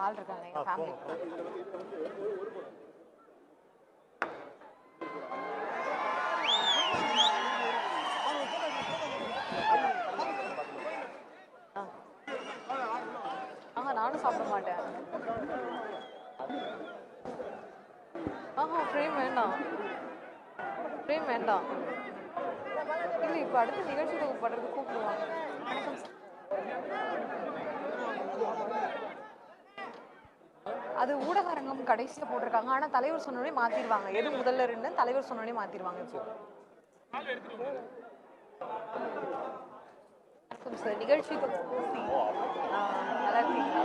ஆள் இருக்காங்க எங்க ஃபேமிலி ஆஹா நானும் சாப்பிட மாட்டேன். ஆஹா ஃப்ரேம் வேண்டாம் ஃப்ரேம் வேண்டாம் இல்லை இப்போ அடுத்த நிகழ்ச்சியில் படுறது கூப்பிடுவாங்க வணக்கம் அது ஊடகரங்கம் கடைசியில் போட்டிருக்காங்க. ஆனால் தலைவர் சொன்னோடனே மாற்றிடுவாங்க எது முதல்ல இருந்து தலைவர் சொன்னோடனே மாற்றிடுவாங்க சார் நிகழ்ச்சி பத்தி- நல்லா இருக்கீங்களா?